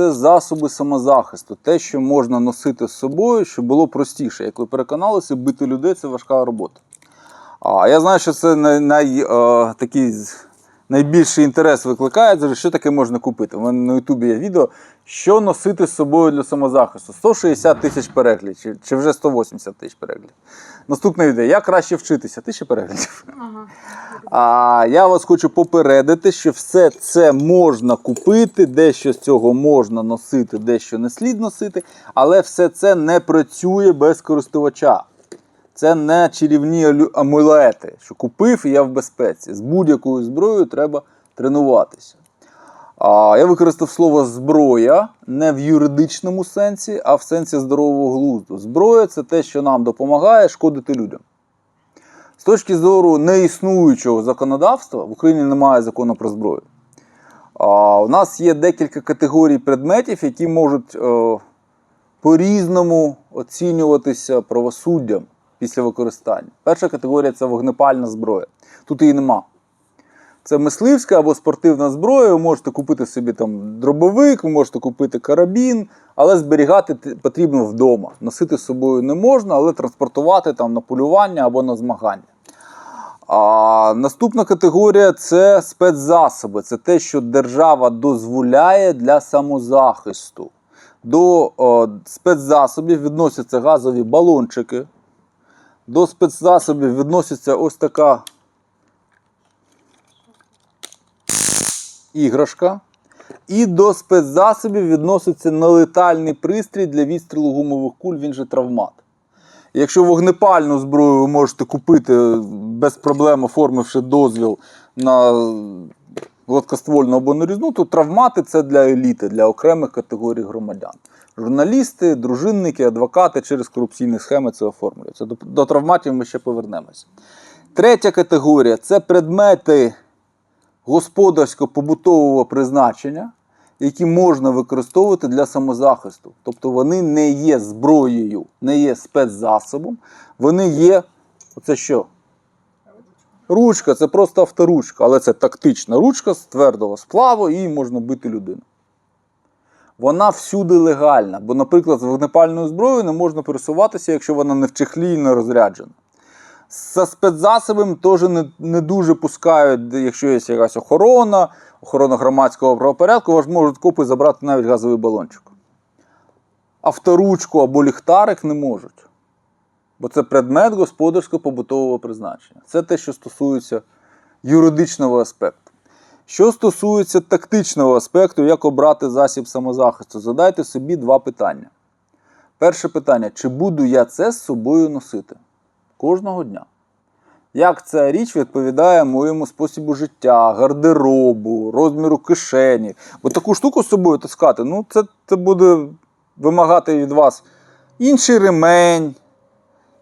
Це засоби самозахисту, те, що можна носити з собою, щоб було простіше. Як ви переконалися, бити людей це важка робота. А я знаю, що це най, най, е, такий найбільший інтерес викликає, що таке можна купити. У мене на Ютубі є відео, що носити з собою для самозахисту. 160 тисяч переглядів, чи, чи вже 180 тисяч переглядів. Наступне відео. Як краще вчитися? Тисяча переглядів. А я вас хочу попередити, що все це можна купити, дещо з цього можна носити, дещо не слід носити, але все це не працює без користувача. Це не чарівні амулети, що купив і я в безпеці. З будь-якою зброєю треба тренуватися. Я використав слово зброя не в юридичному сенсі, а в сенсі здорового глузду. Зброя це те, що нам допомагає шкодити людям. З точки зору неіснуючого законодавства, в Україні немає закону про зброю. У нас є декілька категорій предметів, які можуть е, по-різному оцінюватися правосуддям після використання. Перша категорія це вогнепальна зброя. Тут її нема. Це мисливська або спортивна зброя. Ви можете купити собі там дробовик, ви можете купити карабін, але зберігати потрібно вдома. Носити з собою не можна, але транспортувати там на полювання або на змагання. А наступна категорія це спецзасоби. Це те, що держава дозволяє для самозахисту. До о, спецзасобів відносяться газові балончики. До спецзасобів відноситься ось така іграшка. І до спецзасобів відноситься нелетальний пристрій для відстрілу гумових куль, він же травмат. Якщо вогнепальну зброю ви можете купити без проблем, оформивши дозвіл на гладкоствольну або нарізну, то травмати це для еліти, для окремих категорій громадян. Журналісти, дружинники, адвокати через корупційні схеми це оформлюються. До, до травматів ми ще повернемося. Третя категорія це предмети господарсько-побутового призначення, які можна використовувати для самозахисту. Тобто вони не є зброєю, не є спецзасобом, вони є. Оце що? Ручка, це просто авторучка, але це тактична ручка з твердого сплаву, і можна бити людину. Вона всюди легальна, бо, наприклад, з вогнепальною зброєю не можна пересуватися, якщо вона не в чехлі і не розряджена. За спецзасобами теж не, не дуже пускають, якщо є якась охорона, охорона громадського правопорядку, вас можуть копи забрати навіть газовий балончик. Авторучку або ліхтарик не можуть. Бо це предмет господарсько-побутового призначення. Це те, що стосується юридичного аспекту. Що стосується тактичного аспекту, як обрати засіб самозахисту, задайте собі два питання. Перше питання: чи буду я це з собою носити? Кожного дня. Як ця річ відповідає моєму способу життя, гардеробу, розміру кишені. Бо таку штуку з собою таскати, ну це, це буде вимагати від вас інший ремень,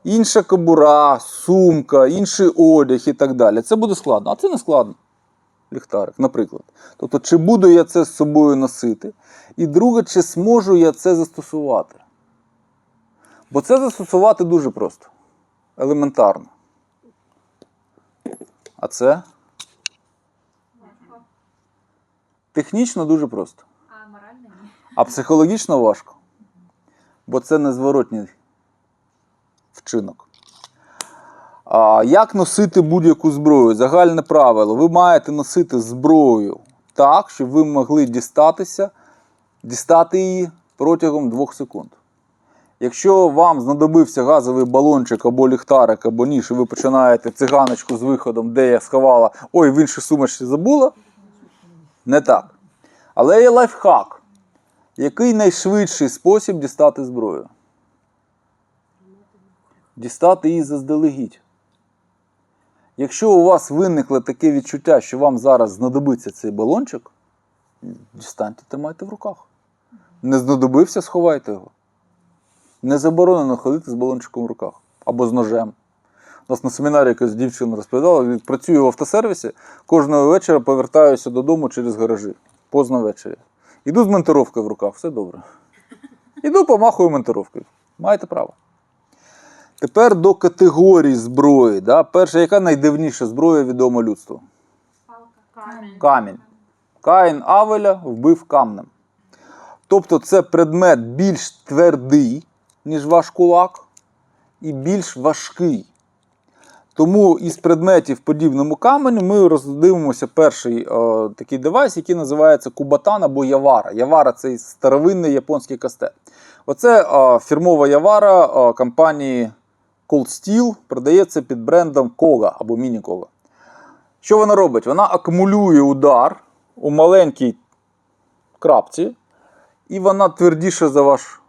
інша кобура, сумка, інший одяг і так далі. Це буде складно, а це не складно. Ліхтарик, наприклад. Тобто, чи буду я це з собою носити? І друге, чи зможу я це застосувати? Бо це застосувати дуже просто, елементарно. А це? Технічно дуже просто. А морально ні. А психологічно важко. Бо це незворотній вчинок. А, як носити будь-яку зброю? Загальне правило. Ви маєте носити зброю так, щоб ви могли дістатися, дістати її протягом двох секунд. Якщо вам знадобився газовий балончик або ліхтарик, або ніж, і ви починаєте циганочку з виходом, де я сховала, ой, в іншій сумочці забула, не так. Але є лайфхак. Який найшвидший спосіб дістати зброю? Дістати її заздалегідь. Якщо у вас виникло таке відчуття, що вам зараз знадобиться цей балончик, дістаньте, тримайте в руках. Не знадобився, сховайте його. Не заборонено ходити з балончиком в руках або з ножем. У нас на семінарі якась дівчина розповідала, працюю в автосервісі, кожного вечора повертаюся додому через гаражі. Поздно ввечері. Іду з монтировкою в руках, все добре. Іду, помахую монтировкою. Маєте право. Тепер до категорій зброї. Да? Перша, яка найдивніша зброя відома людству? Камінь. Камінь. Каїн Авеля вбив камнем. Тобто це предмет більш твердий, ніж ваш кулак, і більш важкий. Тому із предметів подібному каменю ми роздивимося перший е, такий девайс, який називається кубатан або явара. Явара це старовинний японський кастет. Оце е, фірмова явара е, компанії Cold Steel, продається під брендом Koga або Міні Koga. Що вона робить? Вона акумулює удар у маленькій крапці, і вона твердіша за ваш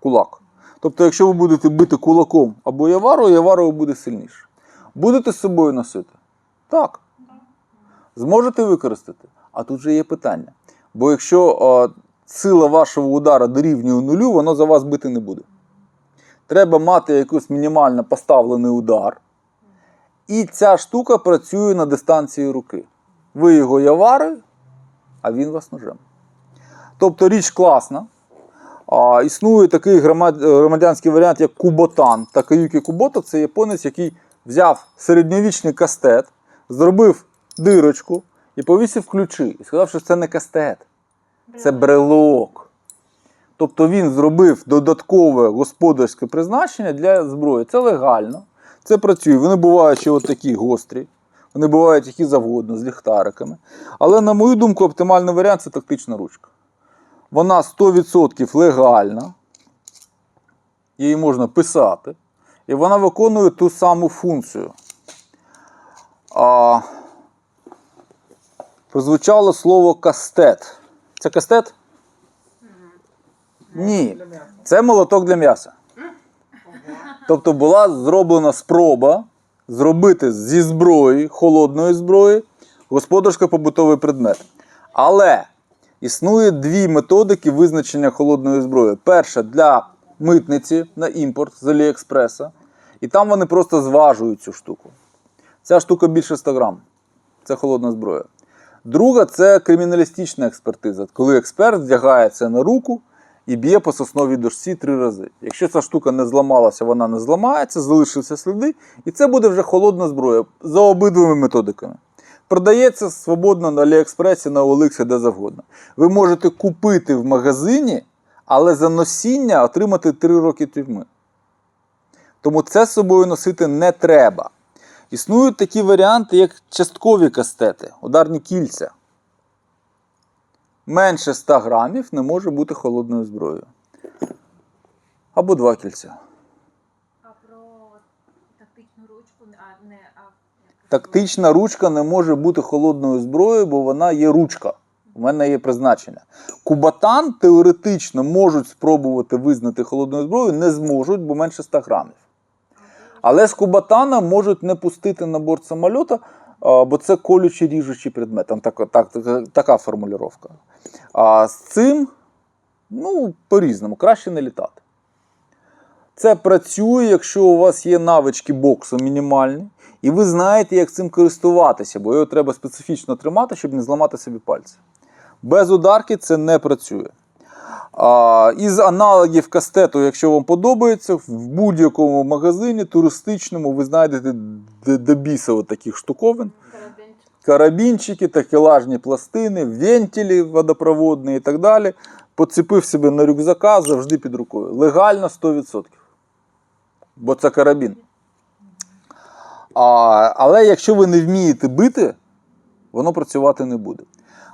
кулак. Тобто, якщо ви будете бити кулаком або яварою, яварою буде сильніше. Будете з собою носити? Так. Зможете використати? А тут же є питання. Бо якщо е, сила вашого удара дорівнює нулю, воно за вас бити не буде. Треба мати якийсь мінімально поставлений удар. І ця штука працює на дистанції руки. Ви його явари, а він вас ножем. Тобто річ класна. А, існує такий громадянський варіант, як Куботан. Такаюкі Кубото це японець, який взяв середньовічний кастет, зробив дирочку і повісив ключі. І сказав, що це не кастет, це брелок. Тобто він зробив додаткове господарське призначення для зброї. Це легально, це працює. Вони бувають ще такі гострі, вони бувають які завгодно, з ліхтариками. Але, на мою думку, оптимальний варіант це тактична ручка. Вона 100% легальна, її можна писати, і вона виконує ту саму функцію. А, прозвучало слово кастет. Це кастет? Ні. Це молоток для м'яса. Тобто була зроблена спроба зробити зі зброї, холодної зброї, господарсько-побутовий предмет. Але існує дві методики визначення холодної зброї. Перша для митниці на імпорт з Аліекспреса. І там вони просто зважують цю штуку. Ця штука більше 100 грам. Це холодна зброя. Друга це криміналістична експертиза, коли експерт вдягає це на руку і б'є по сосновій дошці три рази. Якщо ця штука не зламалася, вона не зламається, залишаться сліди, і це буде вже холодна зброя за обидвими методиками. Продається свободно на Аліекспресі, на Оликсі, де завгодно. Ви можете купити в магазині, але за носіння отримати 3 роки тюрми. Тому це з собою носити не треба. Існують такі варіанти, як часткові кастети, ударні кільця. Менше 100 грамів не може бути холодною зброєю. Або два кільця. А про тактичну ручку, а не а як Тактична ручка не може бути холодною зброєю, бо вона є ручка. У мене є призначення. Кубатан теоретично можуть спробувати визнати холодною зброєю, не зможуть, бо менше 100 грамів. Але з кубатана можуть не пустити на борт самольота, бо це колючий ріжучий предмет. Там так, така, така формулювання. А з цим, ну, по-різному, краще не літати. Це працює, якщо у вас є навички боксу мінімальні, і ви знаєте, як цим користуватися, бо його треба специфічно тримати, щоб не зламати собі пальці. Без ударки це не працює. А, із аналогів кастету, якщо вам подобається, в будь-якому магазині туристичному ви знайдете д- до біса таких штуковин. Карабінчики, такелажні пластини, вентилі водопроводні і так далі. Поцепив себе на рюкзака завжди під рукою. Легально 100%. Бо це карабін. А, але якщо ви не вмієте бити, воно працювати не буде.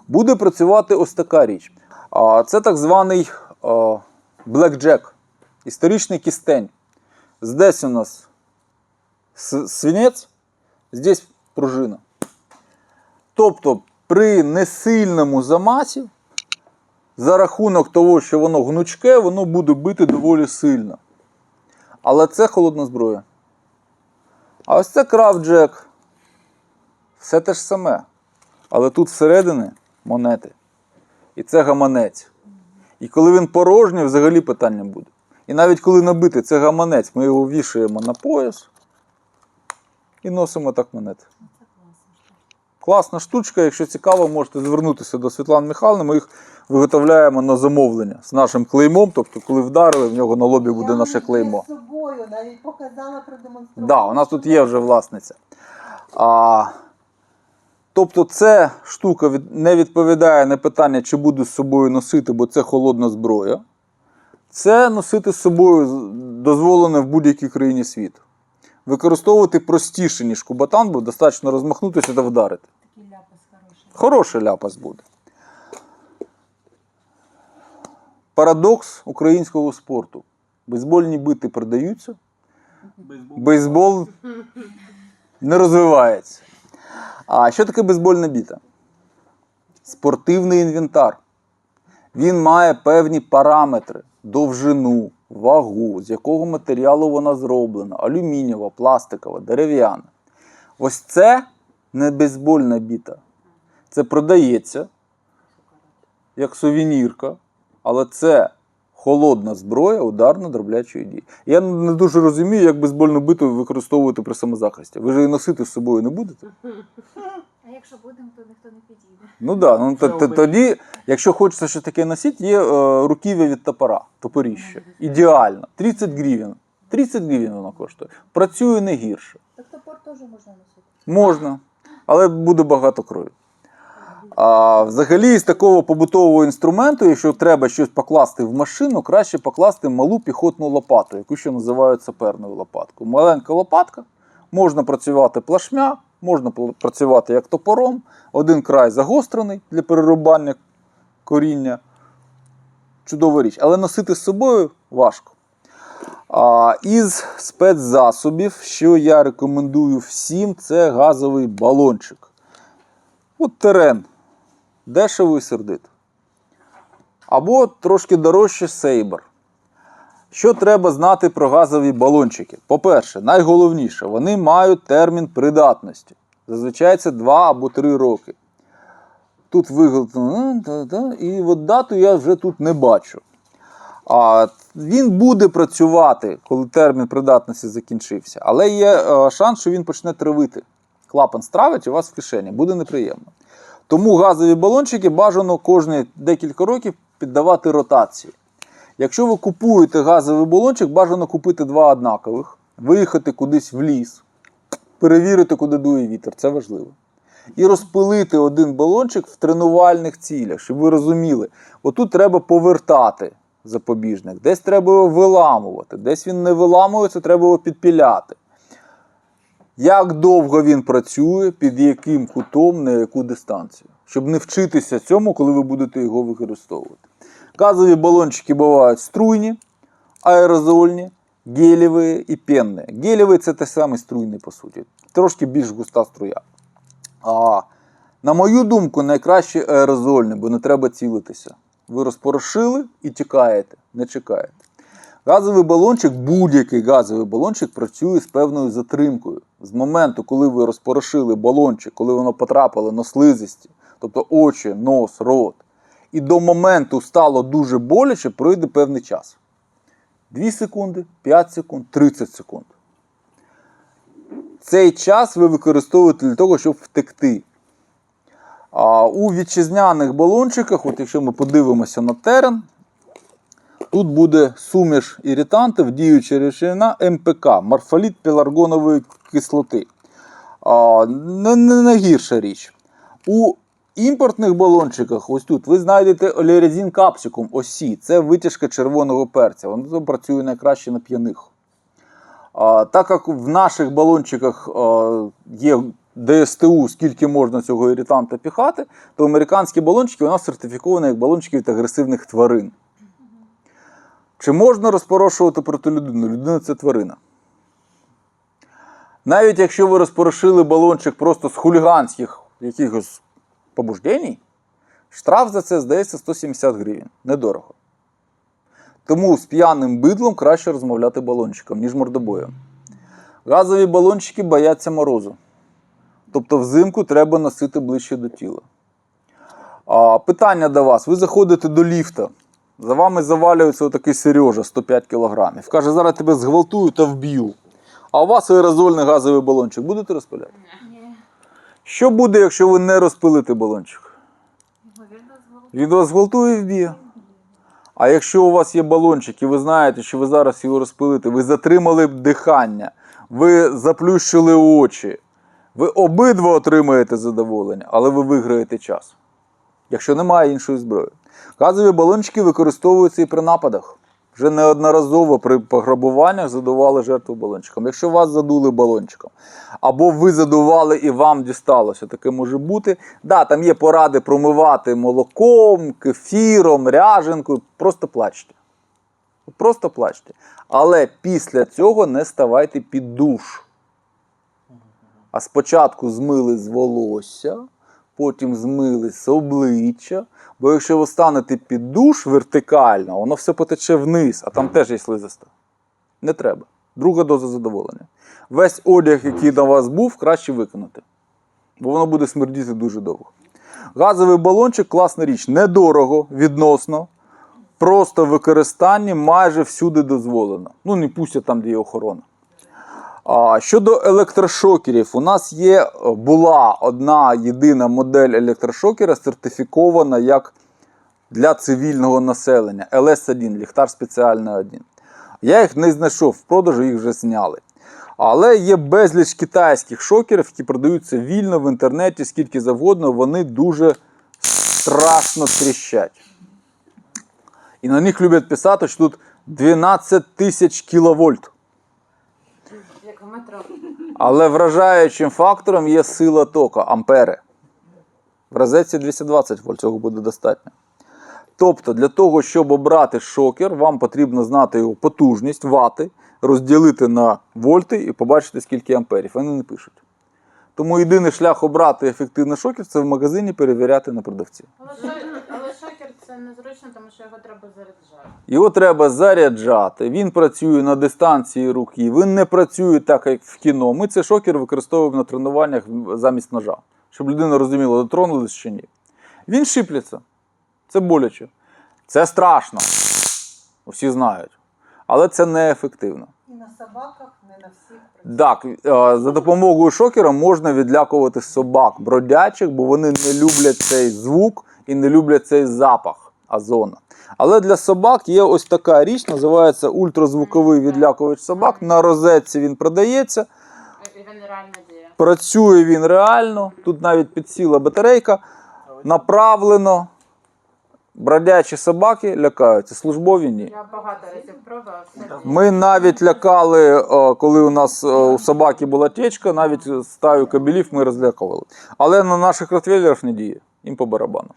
Буде працювати ось така річ. А, це так званий блекджек, історичний кістень. Здесь у нас свинець, здесь пружина. Тобто при несильному замасі, за рахунок того, що воно гнучке, воно буде бити доволі сильно. Але це холодна зброя. А ось це крафтджек. Все те ж саме. Але тут всередині монети. І це гаманець. І коли він порожній, взагалі питання буде. І навіть коли набитий це гаманець, ми його вішаємо на пояс і носимо так монети. Класна штучка, якщо цікаво, можете звернутися до Світлани Михайловни. Ми їх виготовляємо на замовлення з нашим клеймом. Тобто, коли вдарили, в нього на лобі буде Я наше клеймо. з собою навіть показала, продемонструвала. Да, у нас тут є вже власниця. А, Тобто, ця штука від- не відповідає на питання, чи буду з собою носити, бо це холодна зброя. Це носити з собою дозволено в будь-якій країні світу. Використовувати простіше, ніж кубатан, бо достатньо розмахнутися та вдарити. Такий ляпас хороший. Хороший ляпас буде. Парадокс українського спорту. Бейсбольні бити продаються, бейсбол не розвивається. А що таке бейсбольна біта? Спортивний інвентар. Він має певні параметри, довжину, вагу, з якого матеріалу вона зроблена: алюмінієва, пластикова, дерев'яна. Ось це не бейсбольна біта. Це продається як сувенірка, але це холодна зброя ударно-дроблячої дії. Я не дуже розумію, як бейсбольну биту використовувати при самозахисті. Ви ж її носити з собою не будете? А якщо будемо, то ніхто не підійде. Ну так, да, ну, т- т- тоді, якщо хочеться щось таке носити, є е, руків'я від топора, топоріще. Ідеально. 30 гривень. 30 гривень воно коштує. Працює не гірше. Так топор теж можна носити. Можна, але буде багато крові. А, взагалі, з такого побутового інструменту, якщо треба щось покласти в машину, краще покласти малу піхотну лопату, яку ще називають саперною лопаткою. Маленька лопатка, можна працювати плашмя, можна працювати як топором, один край загострений для перерубання коріння. Чудова річ, але носити з собою важко. А, із спецзасобів, що я рекомендую всім, це газовий балончик. От терен. Дешево і сердито. Або трошки дорожче сейбр. Що треба знати про газові балончики? По-перше, найголовніше, вони мають термін придатності. Зазвичай це 2 або 3 роки. Тут виготовлено, і от дату я вже тут не бачу. А, він буде працювати, коли термін придатності закінчився, але є е, шанс, що він почне травити. Клапан стравить у вас в кишені, буде неприємно. Тому газові балончики бажано кожні декілька років піддавати ротації. Якщо ви купуєте газовий балончик, бажано купити два однакових, виїхати кудись в ліс, перевірити, куди дує вітер, це важливо. І розпилити один балончик в тренувальних цілях, щоб ви розуміли, отут треба повертати запобіжник, десь треба його виламувати, десь він не виламується, треба його підпіляти. Як довго він працює, під яким кутом, на яку дистанцію, щоб не вчитися цьому, коли ви будете його використовувати. Газові балончики бувають струйні, аерозольні, гелєві і пенні. Гелєвий це те саме струйний, по суті, трошки більш густа струя. А, на мою думку, найкраще аерозольний, бо не треба цілитися. Ви розпорошили і тікаєте, не чекаєте. Газовий балончик, будь-який газовий балончик працює з певною затримкою. З моменту, коли ви розпорошили балончик, коли воно потрапило на слизисті, тобто очі, нос, рот, і до моменту стало дуже боляче, пройде певний час. 2 секунди, 5 секунд, 30 секунд. Цей час ви використовуєте для того, щоб втекти. А у вітчизняних балончиках, от якщо ми подивимося на терен, тут буде суміш іритантів, діюча речовина МПК, морфоліт пеларгонової кислоти. Не, найгірша річ. У імпортних балончиках, ось тут, ви знайдете олеорезин капсикум осі. Це витяжка червоного перця. Воно працює найкраще на п'яних. Так як в наших балончиках є ДСТУ, скільки можна цього іританта піхати, то американські балончики у нас сертифіковані як балончики від агресивних тварин. Чи можна розпорошувати проти людини? Людина це тварина. Навіть якщо ви розпорошили балончик просто з хуліганських якихось побуждень, штраф за це здається 170 гривень. Недорого. Тому з п'яним бидлом краще розмовляти балончиком, ніж мордобоєм. Газові балончики бояться морозу. Тобто взимку треба носити ближче до тіла. А, питання до вас: ви заходите до ліфта, за вами завалюється отакий Сережа 105 кг. Каже, зараз тебе зґвалтую та вб'ю. А у вас аерозольний газовий балончик будете розпиляти? Ні, Що буде, якщо ви не розпилите балончик? Він вас зґвалтує і вб'є. А якщо у вас є балончик, і ви знаєте, що ви зараз його розпилите, ви затримали б дихання, ви заплющили очі, Ви обидва отримаєте задоволення, але ви виграєте час, якщо немає іншої зброї. Газові балончики використовуються і при нападах. Вже неодноразово при пограбуваннях задували жертву балончиком. Якщо вас задули балончиком, або ви задували і вам дісталося, таке може бути. Да, там є поради промивати молоком, кефіром, ряженкою. Просто плачте. Просто плачте. Але після цього не ставайте під душ. А спочатку змили з волосся, потім змили з обличчя. Бо якщо ви станете під душ вертикально, воно все потече вниз, а там теж є слизиста. Не треба. Друга доза задоволення. Весь одяг, який на вас був, краще виконати. Бо воно буде смердіти дуже довго. Газовий балончик класна річ, недорого, відносно. Просто в використанні майже всюди дозволено. Ну, не пустять там, де є охорона. Щодо електрошокерів, у нас є, е, була одна єдина модель електрошокера, сертифікована як для цивільного населення. ЛС-1, ліхтар спеціальний 1. Я їх не знайшов в продажу, їх вже зняли. Але є безліч китайських шокерів, які продаються вільно в інтернеті, скільки завгодно, вони дуже страшно тріщать. І на них люблять писати, що тут 12 тисяч кіловольт. Але вражаючим фактором є сила тока, ампери. В розетці 220 вольт, цього буде достатньо. Тобто, для того, щоб обрати шокер, вам потрібно знати його потужність, вати, розділити на вольти і побачити, скільки амперів. Вони не пишуть. Тому єдиний шлях обрати ефективний шокер це в магазині перевіряти на продавці. Але, шокер це незручно, тому що його треба заряджати. Його треба заряджати. Він працює на дистанції руки. Він не працює так, як в кіно. Ми цей шокер використовуємо на тренуваннях замість ножа, щоб людина розуміла, дотронулись чи ні. Він шипляться. Це боляче. Це страшно. Всі знають. Але це неефективно. І на собаках, не на всіх. Так, е, за допомогою шокера можна відлякувати собак бродячих, бо вони не люблять цей звук і не люблять цей запах озона. Але для собак є ось така річ, називається ультразвуковий відлякувач собак. На розетці він продається. Працює він реально. Тут навіть підсіла батарейка. Направлено. Бродячі собаки лякаються, службові ні. Я багато разів. Ми навіть лякали, е, коли у нас е, у собаки була течка, навіть стаю кабелів ми розлякували. Але на наших ротвейлерів не діє. Їм по барабану.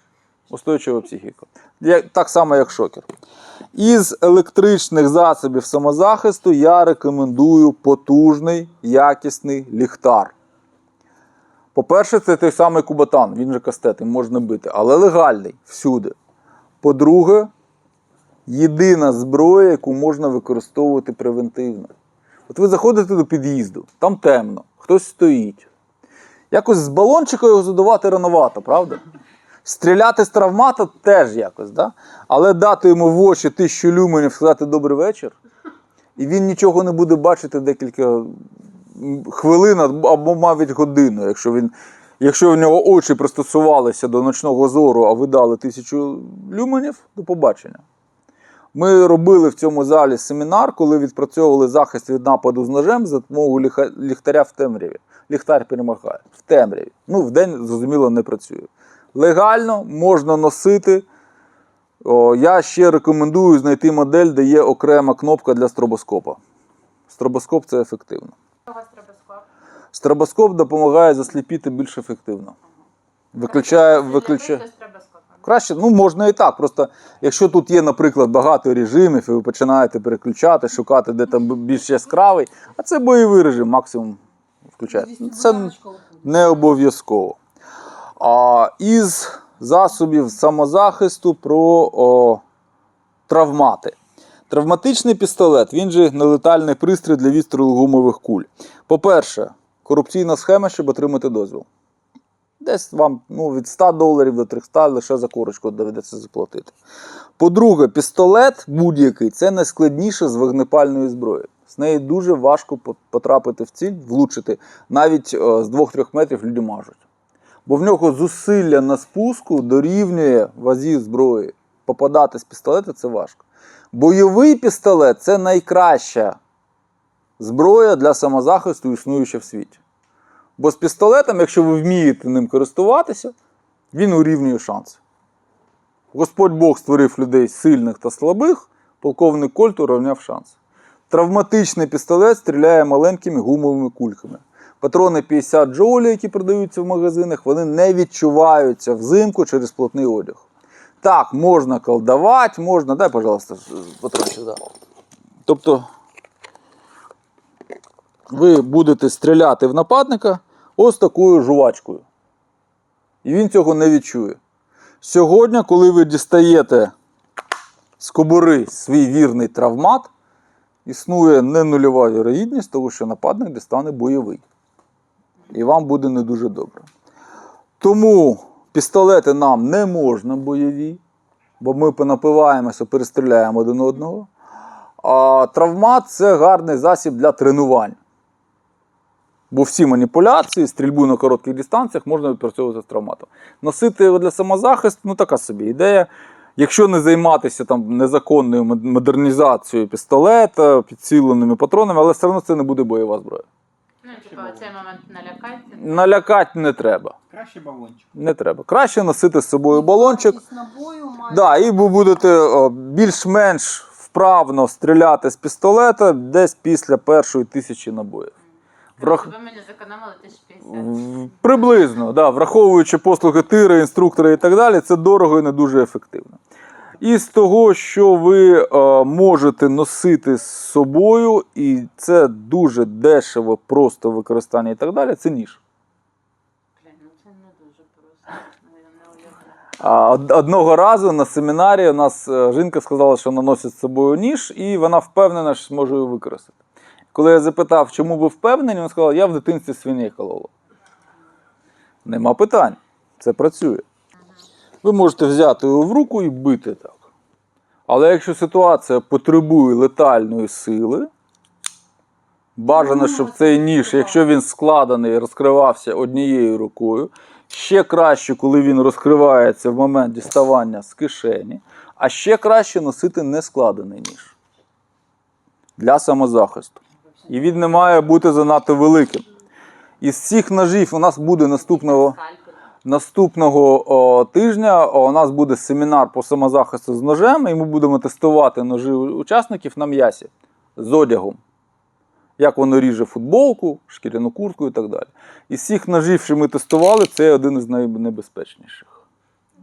Устойчива психіка. Так само, як шокер. Із електричних засобів самозахисту я рекомендую потужний, якісний ліхтар. По-перше, це той самий кубатан, він же кастет, їм можна бити, але легальний всюди. По-друге, єдина зброя, яку можна використовувати превентивно. От ви заходите до під'їзду, там темно, хтось стоїть. Якось з балончика його задувати рановато, правда? Стріляти з травмата теж якось, да? але дати йому в очі тисячу люменів, сказати добрий вечір, і він нічого не буде бачити декілька хвилин або навіть годину, якщо він. Якщо в нього очі пристосувалися до ночного зору, а ви дали тисячу люменів, до побачення. Ми робили в цьому залі семінар, коли відпрацьовували захист від нападу з ножем за допомогою ліхтаря в темряві. Ліхтар перемагає в темряві. Ну, вдень, зрозуміло, не працює. Легально можна носити. О, я ще рекомендую знайти модель, де є окрема кнопка для стробоскопа. Стробоскоп це ефективно. Склад. Стробоскоп допомагає засліпіти більш ефективно. Виключає, виключає. Краще, ну можна і так. Просто якщо тут є, наприклад, багато режимів, і ви починаєте переключати, шукати, де там більш яскравий, а це бойовий режим, максимум включає. Це не обов'язково. А, із засобів самозахисту про о, травмати. Травматичний пістолет, він же нелетальний пристрій для відстрілу гумових куль. По-перше, корупційна схема, щоб отримати дозвіл. Десь вам ну, від 100 доларів до 300 лише за корочку доведеться заплатити. По-друге, пістолет будь-який це найскладніше з вогнепальної зброї. З неї дуже важко потрапити в ціль, влучити. Навіть е, з 2-3 метрів люди мажуть. Бо в нього зусилля на спуску дорівнює вазі зброї. Попадати з пістолета це важко. Бойовий пістолет це найкраща зброя для самозахисту, існуюча в світі. Бо з пістолетом, якщо ви вмієте ним користуватися, він урівнює шанси. Господь Бог створив людей сильних та слабих, полковник Кольт урівняв шанси. Травматичний пістолет стріляє маленькими гумовими кульками. Патрони 50 джоулі, які продаються в магазинах, вони не відчуваються взимку через плотний одяг. Так, можна колдувати, можна. Дай, пожалуйста, патрон сюди. Тобто, ви будете стріляти в нападника ось такою жувачкою. І він цього не відчує. Сьогодні, коли ви дістаєте з кобури свій вірний травмат, існує не нульова вірогідність того, що нападник дістане бойовий. І вам буде не дуже добре. Тому пістолети нам не можна бойові, бо ми понапиваємося, перестріляємо один одного. А травмат це гарний засіб для тренувань. Бо всі маніпуляції, стрільбу на коротких дистанціях можна відпрацьовувати з травматом. Носити для самозахисту ну така собі ідея. Якщо не займатися там незаконною модернізацією пістолета, підсиленими патронами, але все одно це не буде бойова зброя. Ну, типу, цей момент налякайте. Налякати не треба. Краще балончик. Не треба. Краще носити з собою балончик. Набою має Да, і ви будете більш-менш вправно стріляти з пістолета десь після першої тисячі набоїв. Врах... Ви мені зекономили 1050. В- Приблизно, да, враховуючи послуги тира, інструктора і так далі, це дорого і не дуже ефективно. І з того, що ви е, можете носити з собою, і це дуже дешево, просто використання і так далі, це ніж. Одного разу на семінарі у нас е, жінка сказала, що вона носить з собою ніж, і вона впевнена, що зможе його використати. Коли я запитав, чому ви впевнені, вона сказала, я в дитинстві свиней колола. Нема питань. Це працює. Ви можете взяти його в руку і бити так. Але якщо ситуація потребує летальної сили, бажано, щоб цей ніж, якщо він складений, розкривався однією рукою. Ще краще, коли він розкривається в момент діставання з кишені, а ще краще носити нескладений ніж для самозахисту. І він не має бути занадто великим. Із цих ножів у нас буде наступного. Наступного о, тижня о, у нас буде семінар по самозахисту з ножем, і ми будемо тестувати ножі учасників на м'ясі з одягом. Як воно ріже футболку, шкіряну куртку і так далі. Із всіх ножів, що ми тестували, це один із найнебезпечніших.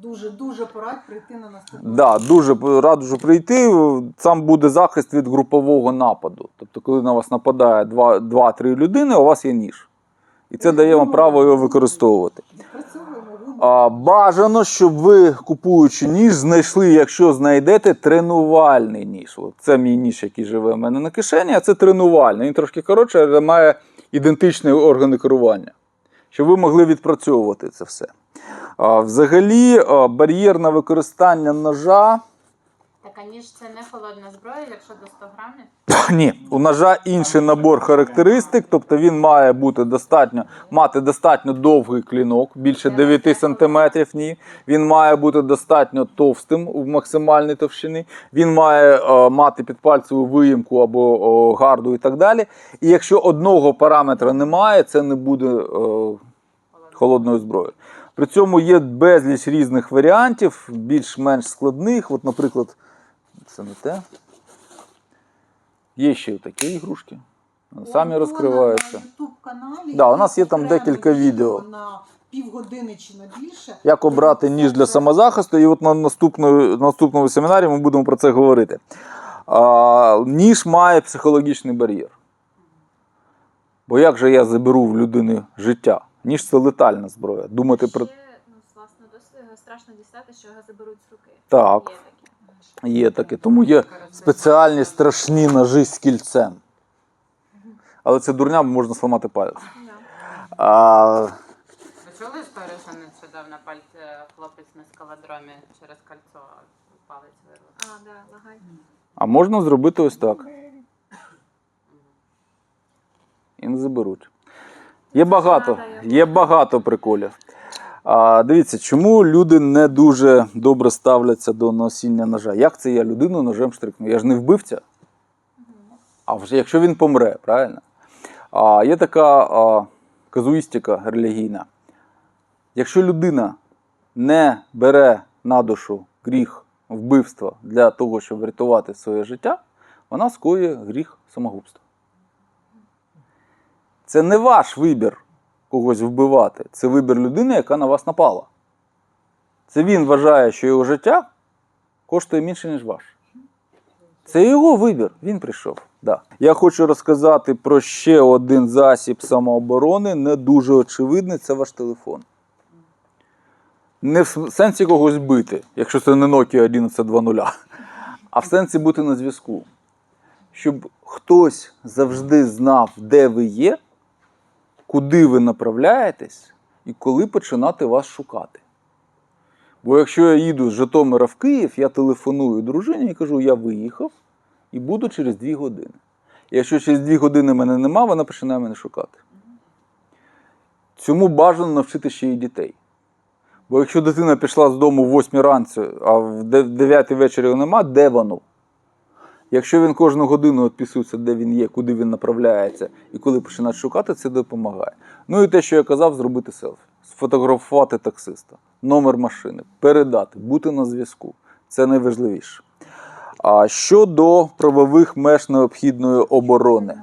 дуже дуже порадь прийти на наступну. Да, дуже раджу прийти. Там буде захист від групового нападу. Тобто, коли на вас нападає 2-3 людини, у вас є ніж. І це дає вам право його використовувати. Бажано, щоб ви, купуючи ніж, знайшли, якщо знайдете, тренувальний ніж. От Це мій ніж, який живе в мене на кишені, а це тренувальний. Він трошки коротший, але має ідентичні органи керування, щоб ви могли відпрацьовувати це все. Взагалі, бар'єрне використання ножа. Так, а ніж це не холодна зброя, якщо до 100 грамів. Ні, у ножа інший набор характеристик, тобто він має бути достатньо, мати достатньо довгий клінок, більше 9 см. Ні. Він має бути достатньо товстим в максимальній товщині. Він має е, мати підпальцеву виїмку або о, гарду і так далі. І якщо одного параметра немає, це не буде е, холодною зброєю. При цьому є безліч різних варіантів, більш-менш складних. От, наприклад, це не те. Є ще такі ігрушки. Самі розкриваються. На YouTube каналі Да, у нас є там декілька відео. на півгодини чи на більше. Як обрати ніж для самозахисту, і от на наступному, наступному семінарі ми будемо про це говорити. А, ніж має психологічний бар'єр. Бо як же я заберу в людини життя? Ніж це летальна зброя. Думати про. Ще, ну, власне, досить страшно дістати, що його заберуть з руки. Так. Є такі. Є таке, тому є спеціальні страшні ножі з кільцем. Але це дурня, бо можна зламати палець. А, Ви чули історію, що нещодавно пальці хлопець на скалодромі через кольцо палець вирвав? А, да, лагай. а можна зробити ось так. І не заберуть. Є багато, є багато приколів. А, дивіться, чому люди не дуже добре ставляться до носіння ножа? Як це я людину ножем штрикну? Я ж не вбивця. А вже якщо він помре, правильно? А, є така а, казуїстика релігійна. Якщо людина не бере на душу гріх вбивства для того, щоб врятувати своє життя, вона скоює гріх самогубства. Це не ваш вибір когось вбивати, це вибір людини, яка на вас напала. Це він вважає, що його життя коштує менше, ніж ваш. Це його вибір, він прийшов. Да. Я хочу розказати про ще один засіб самооборони, не дуже очевидний це ваш телефон. Не в сенсі когось бити, якщо це не Nokia 1120, а в сенсі бути на зв'язку. Щоб хтось завжди знав, де ви є, куди ви направляєтесь і коли починати вас шукати. Бо якщо я їду з Житомира в Київ, я телефоную дружині і кажу, я виїхав і буду через 2 години. І Якщо через 2 години мене нема, вона починає мене шукати. Цьому бажано навчити ще й дітей. Бо якщо дитина пішла з дому в 8 ранці, а в 9 вечора його нема, де воно? Якщо він кожну годину відписується, де він є, куди він направляється і коли починає шукати, це допомагає. Ну і те, що я казав, зробити селфі, сфотографувати таксиста, номер машини, передати, бути на зв'язку. Це найважливіше. А щодо правових меж необхідної оборони.